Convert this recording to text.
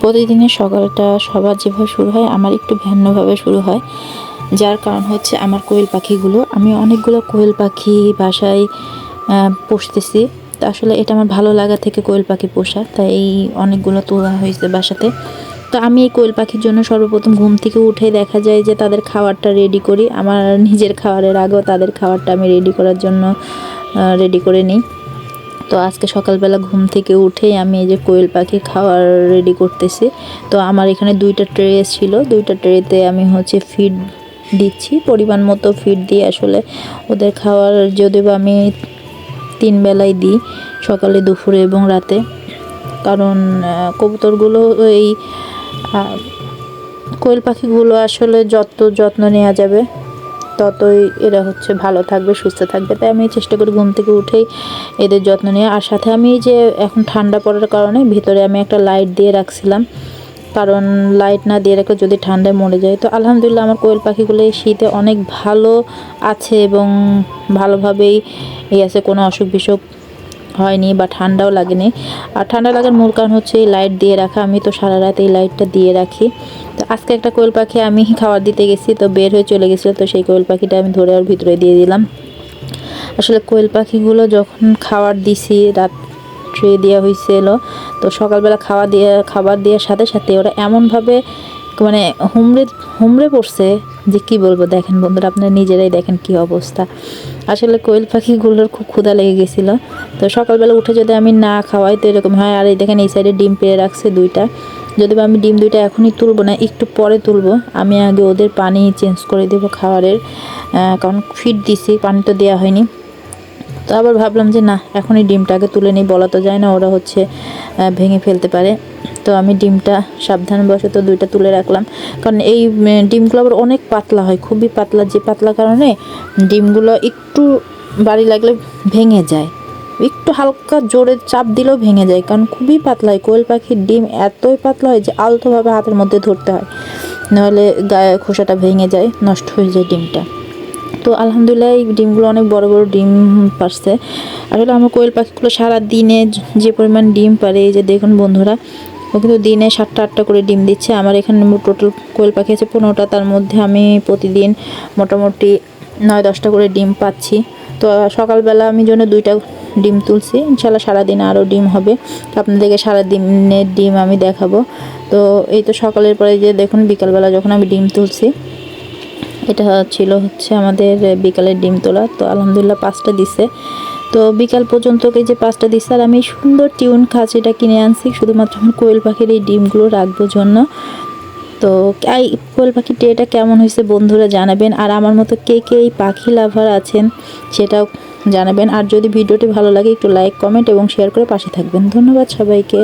প্রতিদিনের সকালটা সবার যেভাবে শুরু হয়, আমার একটু ভিন্নভাবে শুরু হয়। যার কারণ হচ্ছে আমার কোয়েল পাখিগুলো, আমি অনেকগুলো কোয়েল পাখি বাসায় পুষতেছি। তো আসলে এটা আমার ভালো লাগা থেকে কোয়েল পাখি পোষা, তাই এই অনেকগুলো তোলা হয়েছে বাসাতে। তো আমি এই কোয়েল পাখির জন্য সর্বপ্রথম ঘুম থেকে উঠে দেখা যায় যে তাদের খাবারটা রেডি করি। আমার নিজের খাবারের আগেও তাদের খাবারটা আমি রেডি করার জন্য রেডি করে নিই। তো আজকে সকালবেলা ঘুম থেকে উঠেই আমি এই যে কোয়েল পাখি খাওয়ার রেডি করতেছি। তো আমার এখানে দুইটা ট্রে ছিল। দুইটা ট্রেতে আমি হচ্ছে ফিড দিচ্ছি। পরিমাণ মতো ফিড দিয়ে আসলে ওদের খাওয়ার যদিও বা আমি তিন বেলায় দিই সকালে, দুপুরে এবং রাতে। কারণ কবুতরগুলো এই কোয়েল পাখিগুলো আসলে যত যত্ন নেওয়া যাবে ততই এরা হচ্ছে ভালো থাকবে, সুস্থ থাকবে। তাই আমি চেষ্টা করি ঘুম থেকে উঠেই এদের যত্ন নিয়ে আর সাথে আমি যে এখন ঠান্ডা পড়ার কারণে ভিতরে আমি একটা লাইট দিয়ে রাখছিলাম। কারণ লাইট না দিয়ে রাখলে যদি ঠান্ডায় মরে যায়। তো আলহামদুলিল্লাহ আমার কোয়েল পাখিগুলো শীতে অনেক ভালো আছে এবং ভালোভাবেই এই আছে, কোনো অসুখ বিসুখ হয়নি বা ঠান্ডাও লাগেনি। আর ঠান্ডা লাগার মূল কারণ হচ্ছে এই লাইট দিয়ে রাখা। আমি তো সারা রাত এই লাইটটা দিয়ে রাখি। তো আজকে একটা কোয়েল পাখি আমি খাবার দিতে গেছি, তো বের হয়ে চলে গেছিল। তো সেই কোয়েল পাখিটা আমি ধরে ওর ভিতরে দিয়ে দিলাম। আসলে কোয়েল পাখিগুলো যখন খাবার দিছি, রাত্রে দেওয়া হয়েছিল তো সকালবেলা খাওয়া দিয়ে, খাবার দেওয়ার সাথে সাথে ওরা এমনভাবে মানে হুমড়ে হুমড়ে পড়ছে যে কি বলব, দেখেন বন্ধুরা, আপনারা নিজেরাই দেখেন কি অবস্থা। আসলে কোয়েল পাখিগুলোর খুব ক্ষুধা লেগে গেছিল। তো সকালবেলা উঠে যদি আমি না খাওয়াই, তো এরকম হয়। আর এই দেখেন, এই সাইডে ডিম পেয়ে রাখছে দুইটা। যদি বা আমি ডিম দুইটা এখনই তুলবো না, একটু পরে তুলবো। আমি আগে ওদের পানি চেঞ্জ করে দেবো খাবারের কারণ ফিড দিছি, পানি তো দেওয়া হয়নি। তো আবার ভাবলাম যে না, এখনই ডিমটাকে তুলে নিই, বলা তো যায় না, ওরা হচ্ছে ভেঙে ফেলতে পারে। তো আমি ডিমটা সাবধানবশত দুইটা তুলে রাখলাম। কারণ এই ডিমগুলো আবার অনেক পাতলা হয়, খুবই পাতলা। যে পাতলা কারণে ডিমগুলো একটু বাড়ি লাগলে ভেঙে যায়। একটু হালকা জোরে চাপ দিলেও ভেঙে যায়, কারণ খুবই পাতলা হয়। কোয়েল পাখির ডিম এতই পাতলা হয় যে আলতোভাবে হাতের মধ্যে ধরতে হয়। নাহলে গায়ে খোসাটা ভেঙে যায়, নষ্ট হয়ে যায় ডিমটা। তো আলহামদুলিল্লাহ এই ডিমগুলো অনেক বড় বড় ডিম পারছে। আসলে আমার কোয়েল পাখিগুলো সারা দিনে যে পরিমাণ ডিম পারে, এই যে দেখুন বন্ধুরা ও কিন্তু দিনে সাতটা, আটটা করে ডিম দিচ্ছে। আমার এখানে টোটাল কোয়েল পাখি আছে পনেরোটা। তার মধ্যে আমি প্রতিদিন মোটামুটি নয়, দশটা করে ডিম পাচ্ছি। তো সকালবেলা আমি জন্য দুইটা ডিম তুলছি। ইনশাল্লাহ সারাদিন আরও ডিম হবে। তো আপনাদেরকে সারাদিনের ডিম আমি দেখাবো। তো এই তো সকালের পরে যে দেখুন, বিকালবেলা যখন আমি ডিম তুলছি, এটা ছিল হচ্ছে আমাদের বিকালের ডিম তোলা। তো আলহামদুলিল্লাহ পাঁচটা দিছে। তো বিকাল পর্যন্ত এই যে পাঁচটা দিচ্ছে আর আমি সুন্দর টিউন খাঁচিটা কিনে আনছি, শুধুমাত্র আমার কোয়েল পাখির এই ডিমগুলো রাখব জন্য। তো এই কোয়েল পাখিটি এটা কেমন হয়েছে বন্ধুরা জানাবেন, আর আমার মতো কে কে এই পাখি লাভার আছেন সেটাও জানাবেন। আর যদি ভিডিওটি ভালো লাগে, একটু লাইক কমেন্ট এবং শেয়ার করে পাশে থাকবেন। ধন্যবাদ সবাইকে।